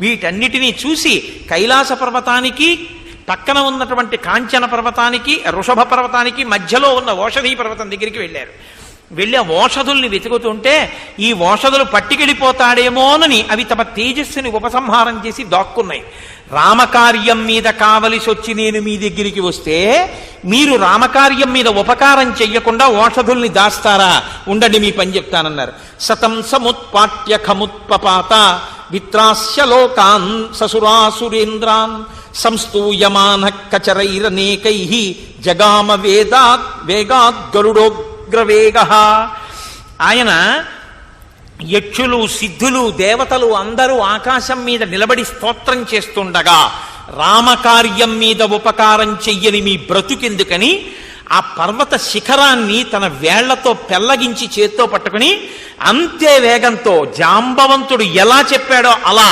వీటన్నిటినీ చూసి కైలాస పర్వతానికి పక్కన ఉన్నటువంటి కాంచన పర్వతానికి ఋషభ పర్వతానికి మధ్యలో ఉన్న ఓషధీ పర్వతం దగ్గరికి వెళ్ళారు. వెళ్ళి ఆ ఓషధుల్ని వెతుకుతుంటే ఈ ఓషధులు పట్టికెళ్ళిపోతాడేమోనని అవి తమ తేజస్సుని ఉపసంహారం చేసి దాక్కున్నాయి. రామకార్యం మీద కావలసి వచ్చి నేను మీ దగ్గరికి వస్తే మీరు రామకార్యం మీద ఉపకారం చెయ్యకుండా ఓషధుల్ని దాస్తారా? ఉండండి మీ పని చెప్తానన్నారు. సతం సముత్పాట్య ఖముత్పపాత విత్రాస్య లోకాన్ ససురాసురేంద్రాన్ సంస్తూయమాన కచరైరనేకై జగామ వేదాత్ వేగాత్ గరుడోగ్రవేగ ఆయన యక్షులు సిద్ధులు దేవతలు అందరూ ఆకాశం మీద నిలబడి స్తోత్రం చేస్తుండగా రామకార్యం మీద ఉపకారం చెయ్యని మీ బ్రతుకెందుకని ఆ పర్వత శిఖరాన్ని తన వేళ్ళతో పెల్లగించి చేత్తో పట్టుకుని అంతే వేగంతో జాంబవంతుడు ఎలా చెప్పాడో అలా